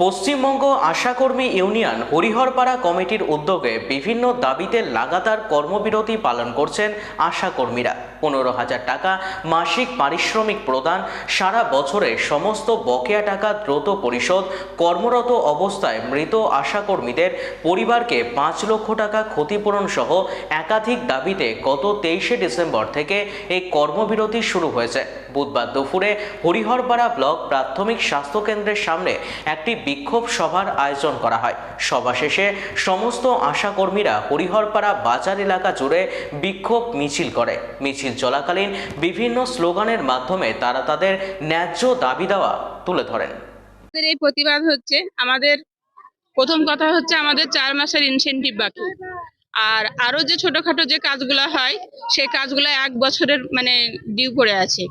পশ্চিমবঙ্গ আশাকর্মী ইউনিয়ন হরিহরপাড়া কমিটির উদ্যোগে বিভিন্ন দাবিতে লাগাতার কর্মবিরতি পালন করছেন আশাকর্মীরা। পনেরো হাজার টাকা মাসিক পারিশ্রমিক প্রদান, সারা বছরে সমস্ত বকেয়া টাকা দ্রুত পরিশোধ, কর্মরত অবস্থায় মৃত আশাকর্মীদের পরিবারকে পাঁচ লক্ষ টাকা ক্ষতিপূরণ সহ একাধিক দাবিতে গত তেইশে ডিসেম্বর থেকে এই কর্মবিরতি শুরু হয়েছে। বুধবার দুপুরে হরিহরপাড়া ব্লক প্রাথমিক স্বাস্থ্যকেন্দ্রের সামনে একটি বিক্ষোভ সভার আয়োজন করা হয়। সভা শেষে সমস্ত আশাকর্মীরা হরিহরপাড়া বাজার এলাকা জুড়ে বিক্ষোভ মিছিল করে। মিছিল চলাকালীন বিভিন্ন স্লোগানের মাধ্যমে তারা তাদের ন্যায্য দাবি দেওয়া তুলে ধরেন। এই প্রতিবাদ হচ্ছে। আমাদের প্রথম কথা হচ্ছে আমাদের চার মাসের ইনসেনটিভ বাকি। আর আরও যে ছোটখাটো যে কাজগুলো হয় সেই কাজগুলো এক বছরের মানে ডিউ পড়ে আছে।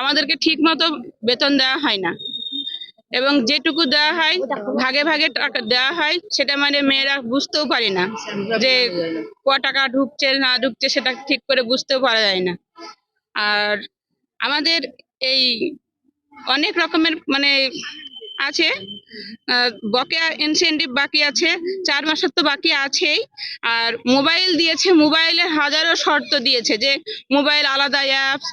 আমাদেরকে ঠিক মতো বেতন দেওয়া হয় না। এবং যেটুকু দেওয়া হয়, ভাগে ভাগে টাকা দেওয়া হয়, সেটা মানে মেয়েরা বুঝতেও পারি না যে ক টাকা ঢুকছে, না ঢুকছে, সেটা ঠিক করে বুঝতেও পারা যায় না। আর আমাদের এই অনেক রকমের মানে আছে বকেয়া ইনসেন্টিভ বাকি আছে, চার মাসের তো বাকি আছেই। আর মোবাইল দিয়েছে, মোবাইলে হাজারো শর্ত দিয়েছে যে মোবাইল আলাদা অ্যাপস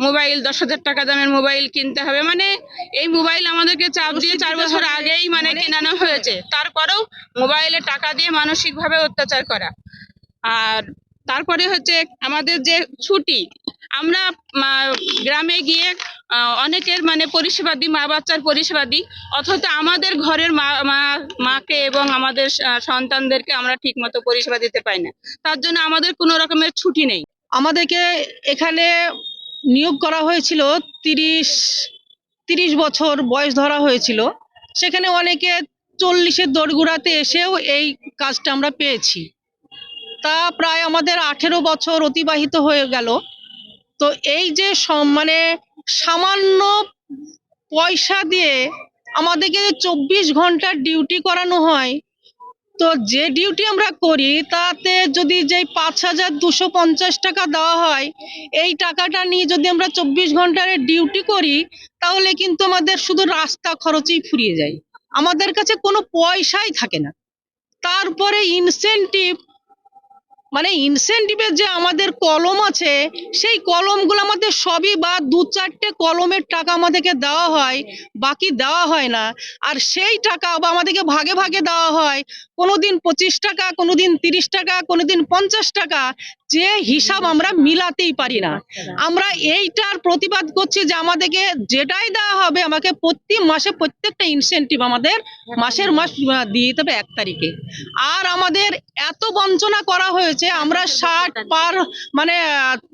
মোবাইল দশ হাজার টাকা দামের মোবাইল কিনতে হবে। মানে এই মোবাইল আমাদেরকে চাপ দিয়ে চার বছর আগেই মানে কেনানো হয়েছে। তারপরেও মোবাইলে টাকা দিয়ে মানসিকভাবে অত্যাচার করা। আর তারপরে হচ্ছে আমাদের যে ছুটি আমরা গ্রামে গিয়ে অনেকের মানে পরিষেবা দিই মা বাচ্চার পরিষেবা দিই। অথচ আমাদের ঘরের মা মা- মাকে এবং আমাদের সন্তানদেরকে আমরা ঠিক মতো পরিষেবা দিতে পাই না। তার জন্য আমাদের কোনো রকমের ছুটি নেই। আমাদেরকে এখানে নিয়োগ করা হয়েছিল তিরিশ তিরিশ বছর বয়স ধরা হয়েছিল। সেখানে অনেকে চল্লিশের দোরগোড়াতে এসেও এই কাজটা আমরা পেয়েছি। তা প্রায় আমাদের আঠেরো বছর অতিবাহিত হয়ে গেল। তো এই যে মানে সামান্য পয়সা দিয়ে আমাদেরকে চব্বিশ ঘণ্টার ডিউটি করানো হয় তো যে ডিউটি আমরা করি, তাতে যদি যেই পাঁচ হাজার দুশো পঞ্চাশ টাকা দেওয়া হয়, এই টাকাটা নিয়ে যদি আমরা চব্বিশ ঘণ্টার ডিউটি করি, তাহলে কিন্তু আমাদের শুধু রাস্তা খরচই ফুরিয়ে যায়। আমাদের কাছে কোনো পয়সাই থাকে না। তারপরে ইনসেন্টিভ মানে ইনসেনটিভের যে আমাদের কলম আছে, সেই কলমগুলো আমাদের সবই বা দু চারটে কলমের টাকা আমাদেরকে দেওয়া হয়, বাকি দেওয়া হয় না। আর সেই টাকা বা আমাদেরকে ভাগে ভাগে দেওয়া হয় কোনোদিন পঁচিশ টাকা, কোনোদিন তিরিশ টাকা, কোনোদিন পঞ্চাশ টাকা, যে হিসাব আমরা মিলাতেই পারি না। আমরা এইটার প্রতিবাদ করছি যে আমাদেরকে যেটাই দেওয়া হবে, আমাকে প্রতি মাসে প্রত্যেকটা ইনসেন্টিভ আমাদের মাসের মাস দিয়ে দিতে হবে এক তারিখে। আর আমাদের এত বঞ্চনা করা হয়েছে, আমরা ষাট পার মানে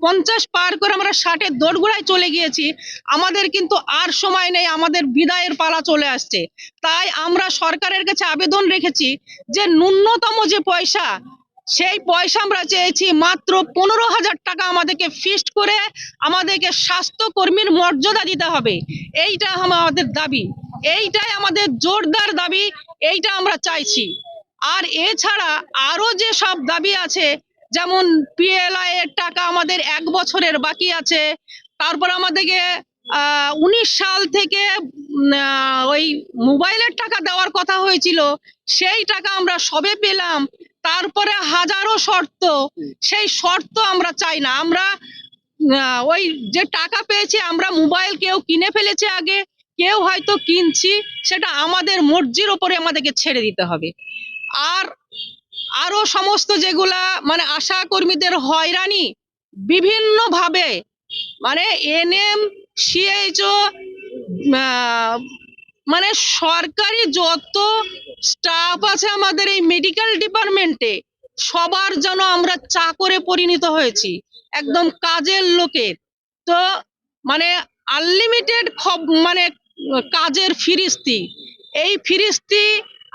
পঞ্চাশ পার করে আমরা ষাটের দোরগোড়ায় চলে গিয়েছি। আমাদের কিন্তু আর সময় নেই, আমাদের বিদায়ের পালা চলে আসছে। তাই আমরা সরকারের কাছে আবেদন রেখেছি যে ন্যূনতম যে পয়সা, সেই পয়সা আমরা চেয়েছি মাত্র পনেরো হাজার টাকা আমাদেরকে ফিস্ট করে আমাদেরকে স্বাস্থ্যকর্মীর মর্যাদা দিতে হবে। এইটা আমাদের দাবি। এইটাই আমাদের জোরদার দাবি। এইটা আমরা চাইছি। আর এছাড়া আরও যে সব দাবি আছে, যেমন পিএলআই এর টাকা আমাদের এক বছরের বাকি আছে, তারপর আমাদেরকে উনিশ সাল থেকে ওই মোবাইলের টাকা দেওয়ার কথা হয়েছিল। সেই টাকা আমরা সবে পেলাম। তারপরে হাজারো শর্ত। সেই শর্ত আমরা চাই না। আমরা ওই যে টাকা পেয়েছি, আমরা মোবাইল কেউ কিনে ফেলেছে আগে। কেউ হয়তো কিনছি, সেটা আমাদের মর্জির ওপরে আমাদেরকে ছেড়ে দিতে হবে। আর আরও সমস্ত যেগুলা মানে আশা কর্মীদের হয়রানি বিভিন্ন ভাবে মানে এনএম সিএইচও মানে সরকারি যত স্টাফ আছে আমাদের এই মেডিকেল ডিপার্টমেন্টে সবার যেন আমরা চাকরে পরিণত হয়েছি, একদম কাজের লোকের। তো মানে আনলিমিটেড মানে কাজের ফিরিস্তি, এই ফিরিস্তি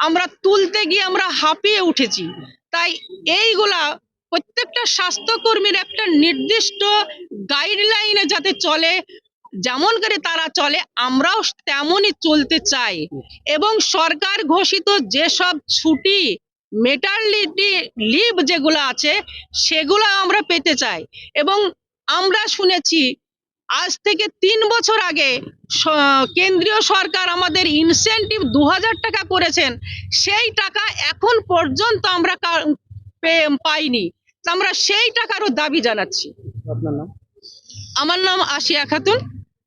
আমরা তুলতে গিয়ে আমরা হাঁপিয়ে উঠেছি। তাই এইগুলা প্রত্যেকটা স্বাস্থ্যকর্মীর একটা নির্দিষ্ট গাইডলাইনে যাতে চলে যেমন করে তারা চলে আমরাও তেমনই চলতে চাই। এবং সরকার ঘোষিত যেসব ছুটি মেটার্নিটি লিভ যেগুলো আছে সেগুলো আমরা পেতে চাই। এবং আমরা শুনেছি আজ থেকে তিন বছর আগে কেন্দ্রীয় সরকার আমাদের ইনসেন্টিভ দু হাজার টাকা করেছেন সেই টাকা এখন পর্যন্ত আমরা পাইনি। আমরা সেই টাকারও দাবি জানাচ্ছি। আপনার নাম? আমার নাম আশিয়া খাতুন।